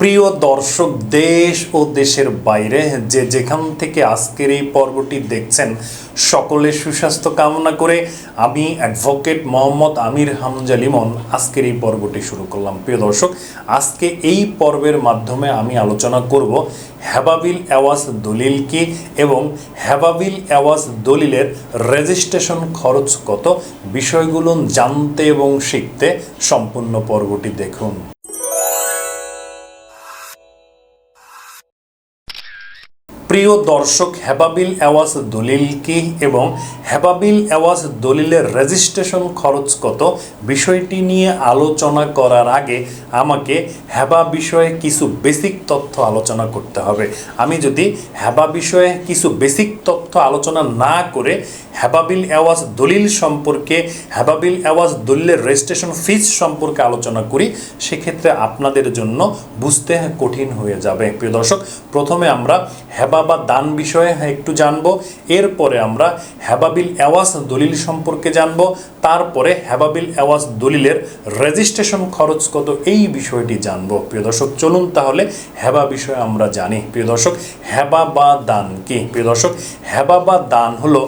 প্রিয় দর্শক, দেশ ও দেশের বাইরে যে যেখান থেকে আজকের এই পর্বটি দেখছেন সকলের সুস্বাস্থ্য কামনা করে আমি অ্যাডভোকেট মোহাম্মদ আমির হামজা লিমন আজকের এই পর্বটি শুরু করলাম। প্রিয় দর্শক, আজকে এই পর্বের মাধ্যমে আমি আলোচনা করব হ্যাবাবিল অ্যাওয়াজ দলিল কি এবং হ্যাবাবিল অ্যাওয়াজ দলিলের রেজিস্ট্রেশন খরচ কত, বিষয়গুলো জানতে এবং শিখতে সম্পূর্ণ পর্বটি দেখুন। প্রিয় দর্শক, হেবাবিল অ্যাওয়াজ দলিল কি এবং হেবাবিল অ্যাওয়াজ দলিলের রেজিস্ট্রেশন খরচ কত? বিষয়টি নিয়ে আলোচনা করার আগে আমাকে হেবা বিষয়ে কিছু বেসিক তথ্য আলোচনা করতে হবে। আমি যদি হেবা বিষয়ে কিছু বেসিক তথ্য আলোচনা না করে হেবাবিল অ্যাওয়াজ দলিল সম্পর্কে হ্যাবাবিল অ্যাওয়াজ দলিলের রেজিস্ট্রেশন ফিজ সম্পর্কে আলোচনা করি, সেক্ষেত্রে আপনাদের জন্য বুঝতে কঠিন হয়ে যাবে। প্রিয় দর্শক, প্রথমে আমরা হ্যাবা বা দান বিষয়ে একটু জানব, এরপরে আমরা হ্যাবাবিল অ্যাওয়াজ দলিল সম্পর্কে জানব, তারপরে হ্যাবাবিল অ্যাওয়াজ দলিলের রেজিস্ট্রেশন খরচ কত, এই বিষয়টি জানব। প্রিয় দর্শক, চলুন তাহলে হ্যাবা বিষয়ে আমরা জানি। প্রিয় দর্শক, হেবা বা দান কি? প্রিয় দর্শক, হেবা বা দান হলো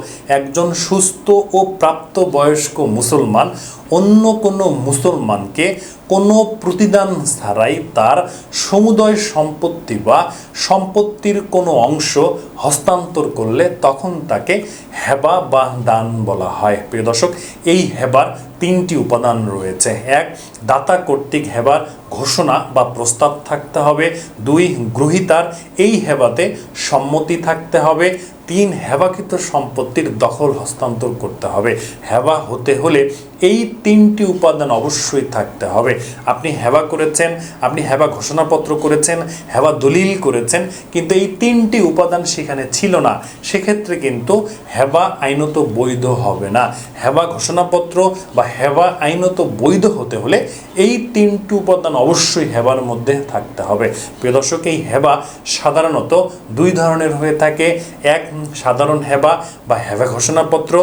একজন সুস্থ ও প্রাপ্ত বয়স্ক মুসলমান অন্য কোনো মুসলমানকে কোনো প্রতিদান ছাড়াই তার সমুদয় সম্পত্তি বা সম্পত্তির কোনো অংশ হস্তান্তর করলে তখন তাকে হেবা বা দান বলা হয়। প্রিয় দর্শক, এই হেবার তিনটি উপাদান রয়েছে। এক, দাতা কর্তৃক হেবার ঘোষণা বা প্রস্তাব থাকতে হবে। দুই, গ্রহিতার এই হেবাতে সম্মতি থাকতে হবে। তিন, হেবাকৃত সম্পত্তির দখল হস্তান্তর করতে হবে। হেবা হতে হলে এই তিনটি উপাদান অবশ্যই থাকতে হবে। আপনি হেবা করেছেন, আপনি হেবা ঘোষণাপত্র করেছেন, হেবা দলিল করেছেন, কিন্তু এই তিনটি উপাদান সেখানে ছিল না। সেক্ষেত্রে কিন্তু হেবা আইনত বৈধ হবে না। হেবা ঘোষণাপত্র বা হেবা আইনত বৈধ হতে হলে এই তিনটি উপাদান অবশ্যই হেবার মধ্যে থাকতে হবে। প্রিয় দর্শক, এই হেবা সাধারণত দুই ধরনের হয়ে থাকে। এক, সাধারণ হেবা বা হেবা ঘোষণাপত্র।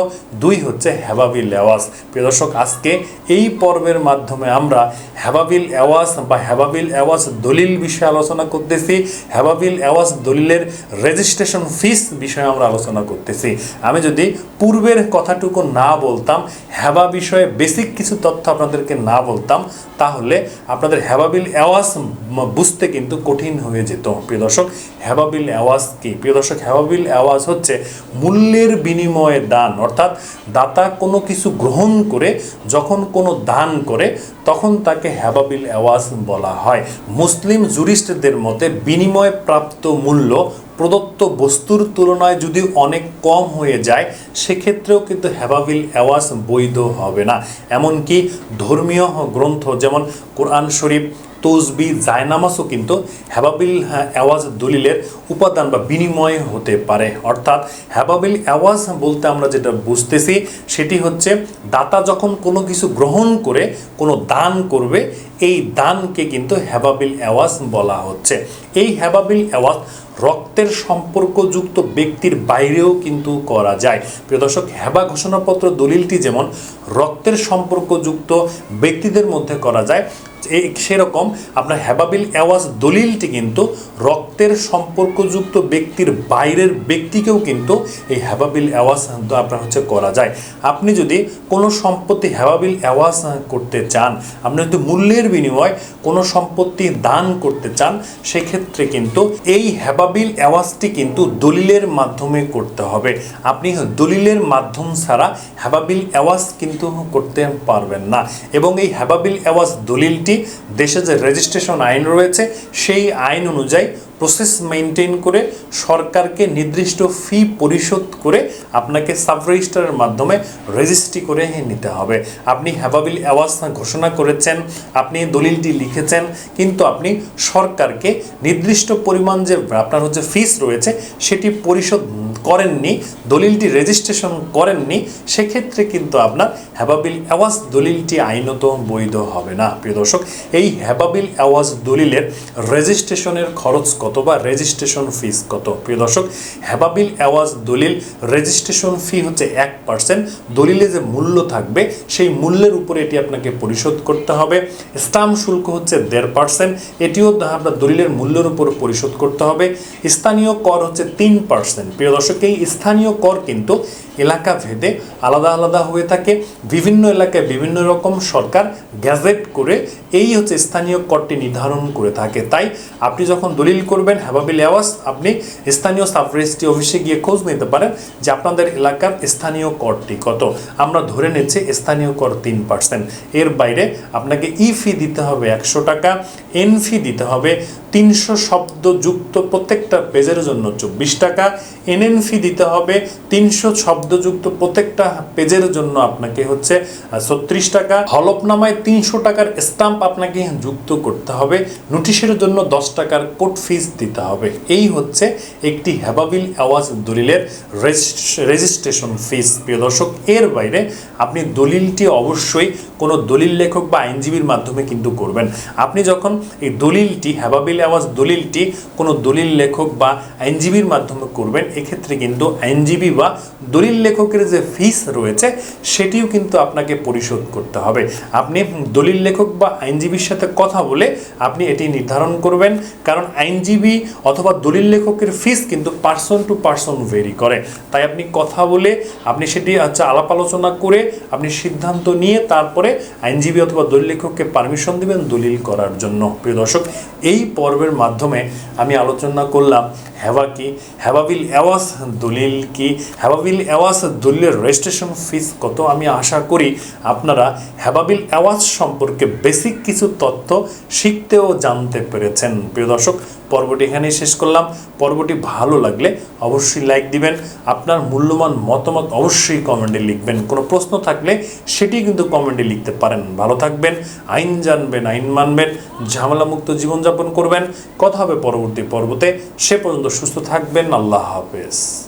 দুই হচ্ছে হেবাবিল আওয়াজ প্রিয় দর্শক, আজকে এই পর্বের মাধ্যমে আমরা হেবাবিল আওয়াজ বা হেবাবিল আওয়াজ দলিল বিষয়ে আলোচনা করতেছি। হ্যাবাবিল আওয়াজ দলিলের রেজিস্ট্রেশন ফিস বিষয়ে আমরা আলোচনা করতেছি। আমি যদি পূর্বের কথাটুকু না বলতাম হ্যাবা বিষয়ে বেসিক কিছু তথ্য আপনাদেরকে না বলতাম, তাহলে আপনাদের হেবাবিল আওয়াজ বুঝতে কিন্তু কঠিন হয়ে যেত। প্রিয় দর্শক হ্যাবাবিল আওয়াজ কি? প্রিয় দর্শক হেবাবিল আওয়াজ হচ্ছে মূল্যের বিনিময়ে দান, অর্থাৎ দাতা কোনো কিছু গ্রহণ করে, যখন কোনো দান করে, তখন তাকে হ্যাবাবিল অ্যাওয়াজ বলা হয়। মুসলিম জুরিস্টদের মতে বিনিময় প্রাপ্ত মূল্য প্রদত্ত বস্তুর তুলনায় যদি অনেক কম হয়ে যায়, সেক্ষেত্রেও কিন্তু হ্যাবাবিল অ্যাওয়াজ বৈধ হবে না। এমনকি ধর্মীয় গ্রন্থ যেমন কোরআন শরীফ তসবি জায়নামাসও কিন্তু হ্যাবাবিল অ্যাওয়াজ দলিলের উপাদান বা বিনিময় হতে পারে। অর্থাৎ হেবাবিল অ্যাওয়াজ বলতে আমরা যেটা বুঝতেছি সেটি হচ্ছে দাতা যখন কোনো কিছু গ্রহণ করে, কোনো দান করবে, এই দানকে কিন্তু হ্যাবাবিল অ্যাওয়াজ বলা হচ্ছে। এই হ্যাবাবিল অ্যাওয়াজ রক্তের সম্পর্কযুক্ত ব্যক্তির বাইরেও কিন্তু করা যায়। প্রিয় দর্শক হ্যাবা ঘোষণাপত্র দলিলটি যেমন রক্তের সম্পর্কযুক্ত ব্যক্তিদের মধ্যে করা যায় সেরকম আপনার হেবাবিল অ্যাওয়াজ দলিলটি কিন্তু রক্তের সম্পর্কযুক্ত ব্যক্তির বাইরের ব্যক্তিকেও কিন্তু এই হেবাবিল অ্যাওয়াজ আপনার হচ্ছে করা যায়। আপনি যদি কোনো সম্পত্তি হেবাবিল অ্যাওয়াজ করতে চান, আপনি যদি মূল্যের বিনিময় কোনো সম্পত্তি দান করতে চান, সেক্ষেত্রে কিন্তু এই হ্যাবাবিল অ্যাওয়াজটি কিন্তু দলিলের মাধ্যমে করতে হবে। আপনি দলিলের মাধ্যম ছাড়া হ্যাবাবিল অ্যাওয়াজ কিন্তু করতে পারবেন না। এবং এই হ্যাবাবিল অ্যাওয়াজ দলিলটি দেশে যে রেজিস্ট্রেশন আইন রয়েছে সেই আইন অনুযায়ী প্রসেস মেনটেন করে সরকারকে নির্দিষ্ট ফি পরিশোধ করে আপনাকে সাব রেজিস্টারের মাধ্যমে রেজিস্ট্রি করে নিতে হবে। আপনি হ্যাবাবিল অ্যাওয়াজ ঘোষণা করেছেন, আপনি দলিলটি লিখেছেন, কিন্তু আপনি সরকারকে নির্দিষ্ট পরিমাণ যে আপনার হচ্ছে ফিস রয়েছে, সেটি পরিশোধ করেননি, দলিলটি রেজিস্ট্রেশন করেননি, সেক্ষেত্রে কিন্তু আপনার হ্যাবাবিল অ্যাওয়াজ দলিলটি আইনত বৈধ হবে না। প্রিয় দর্শক, এই হ্যাবাবিল অ্যাওয়াজ দলিলের রেজিস্ট্রেশনের খরচ কত? কত বা রেজিস্ট্রেশন ফিস কত? প্রিয় দর্শক হেবাবিল আওয়াজ দলিল রেজিস্ট্রেশন ফি হচ্ছে এক পার্সেন্ট দলিলে যে মূল্য থাকবে, সেই মূল্যের উপরে এটি আপনাকে পরিশোধ করতে হবে। স্টাম্প শুল্ক হচ্ছে দেড় পার্সেন্ট এটিও আপনার দলিলের মূল্যের উপর পরিশোধ করতে হবে। স্থানীয় কর হচ্ছে তিন পার্সেন্ট প্রিয় দর্শক, এই স্থানীয় কর কিন্তু এলাকা ভেদে আলাদা আলাদা হয়ে থাকে। বিভিন্ন এলাকায় বিভিন্ন রকম সরকার গ্যাজেট করে এই হচ্ছে স্থানীয় করটি নির্ধারণ করে থাকে। তাই আপনি যখন দলিল করবেন। হ্যাভাবিল অ্যাওয়াস আপনি স্থানীয় সাব রেজিস্ট্রি অফিসে গিয়ে খোঁজ নিতে পারেন যে আপনাদের এলাকার স্থানীয় করটি কত। আমরা ধরে নিচ্ছি স্থানীয় কর তিন পার্সেন্ট এর বাইরে আপনাকে ই ফি দিতে হবে একশো টাকা এন ফি দিতে হবে তিনশো শব্দ যুক্ত প্রত্যেকটা পেজের জন্য চব্বিশ টাকা। এনএন ফি দিতে হবে, তিনশো শব্দযুক্ত প্রত্যেকটা পেজের জন্য আপনাকে হচ্ছে ছত্রিশ টাকা। হলফনামায় তিনশো টাকার স্টাম্প আপনাকে যুক্ত করতে হবে, নোটিশের জন্য দশ টাকার কোর্ট ফিস দিতে হবে। এই হচ্ছে একটি হ্যাবাবিল আওয়াজ দলিলের রেজিস্ট্রেশন ফিস প্রিয় দর্শক, এর বাইরে আপনি দলিলটি অবশ্যই কোনো দলিল লেখক বা আইনজীবীর মাধ্যমে কিন্তু করবেন। আপনি যখন এই দলিলটি হেবাবিল আওয়াজ, দলিলটি কোনো দলিল লেখক বা আইনজীবীর মাধ্যমে করবেন। এক্ষেত্রে কিন্তু আইনজীবী বা দলিল লেখকের যে ফিস রয়েছে, সেটিও কিন্তু আপনাকে পরিশোধ করতে হবে। আপনি দলিল লেখক বা আইনজীবীর সাথে কথা বলে আপনি এটি নির্ধারণ করবেন, কারণ আইনজীবী অথবা দলিল লেখকের ফিস কিন্তু পার্সন টু পার্সন ভেরি করে। তাই আপনি কথা বলে, আপনি সেটি হচ্ছে আলাপ আলোচনা করে আপনি সিদ্ধান্ত নিয়ে তারপরে আইনজীবী অথবা দলিল লেখককে পারমিশন দিবেন দলিল করার জন্য। প্রিয় দর্শক, এই পর্বের মাধ্যমে আমি আলোচনা করলাম হ্যাভা কি? হ্যাভাবিল অ্যাওয়াস দলিল কি? হ্যাভাবিল অ্যাওয়াস দলিলের রেজিস্ট্রেশন ফিস কত? আমি আশা করি আপনারা হ্যাভাবিল অ্যাওয়াস সম্পর্কে বেসিক কিছু তথ্য শিখতে ও জানতে পেরেছেন। প্রিয় দর্শক পর্বটি এখানেই শেষ করলাম। পর্বটি ভালো লাগলে অবশ্যই লাইক দিবেন। আপনার মূল্যবান মতামত অবশ্যই কমেন্টে লিখবেন। কোনো প্রশ্ন থাকলে সেটি কিন্তু কমেন্টে লিখতে পারেন। ভালো থাকবেন, আইন জানবেন, আইন মানবেন, ঝামেলামুক্ত জীবনযাপন করবেন। কথা হবে পরবর্তী পর্বতে। সে পর্যন্ত সুস্থ থাকবেন। আল্লাহ হাফেজ।